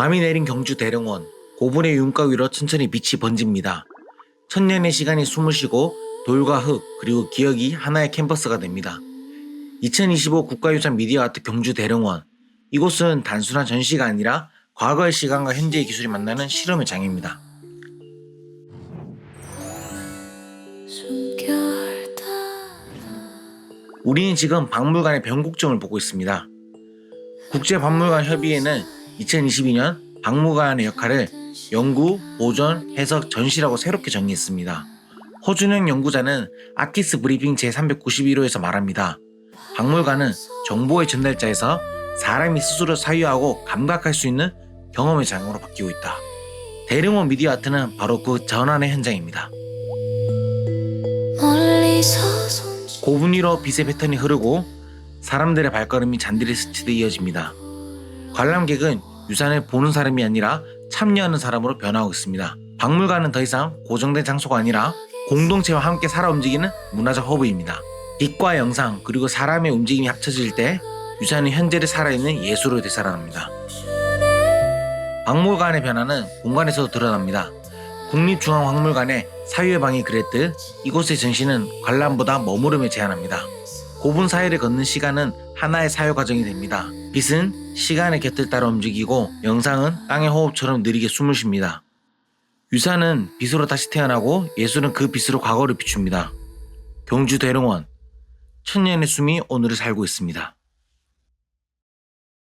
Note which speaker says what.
Speaker 1: 밤이 내린 경주 대릉원 고분의 윤가 위로 천천히 빛이 번집니다. 천년의 시간이 숨을 쉬고 돌과 흙 그리고 기억이 하나의 캠퍼스가 됩니다. 2025 국가유산 미디어 아트 경주 대릉원 이곳은 단순한 전시가 아니라 과거의 시간과 현재의 기술이 만나는 실험의 장입니다. 우리는 지금 박물관의 변국점을 보고 있습니다. 국제박물관 협의회는 2022년 박물관의 역할을 연구, 보존, 해석, 전시라고 새롭게 정의했습니다. 허준영 연구자는 아키스 브리핑 제391호에서 말합니다. 박물관은 정보의 전달자에서 사람이 스스로 사유하고 감각할 수 있는 경험의 장으로 바뀌고 있다. 대릉원 미디어 아트는 바로 그 전환의 현장입니다. 고분 위로 빛의 패턴이 흐르고 사람들의 발걸음이 잔디를 스치듯 이어집니다. 관람객은 유산을 보는 사람이 아니라 참여하는 사람으로 변화하고 있습니다. 박물관은 더 이상 고정된 장소가 아니라 공동체와 함께 살아 움직이는 문화적 허브입니다. 빛과 영상 그리고 사람의 움직임이 합쳐질 때 유산은 현재를 살아있는 예술로 되살아납니다. 박물관의 변화는 공간에서도 드러납니다. 국립중앙박물관의 사유의 방이 그랬듯 이곳의 전시는 관람보다 머무름에 제한합니다. 고분 사이를 걷는 시간은 하나의 사유 과정이 됩니다. 빛은 시간의 곁을 따라 움직이고 영상은 땅의 호흡처럼 느리게 숨을 쉽니다. 유산은 빛으로 다시 태어나고 예술은 그 빛으로 과거를 비춥니다. 경주 대릉원 천년의 숨이 오늘을 살고 있습니다.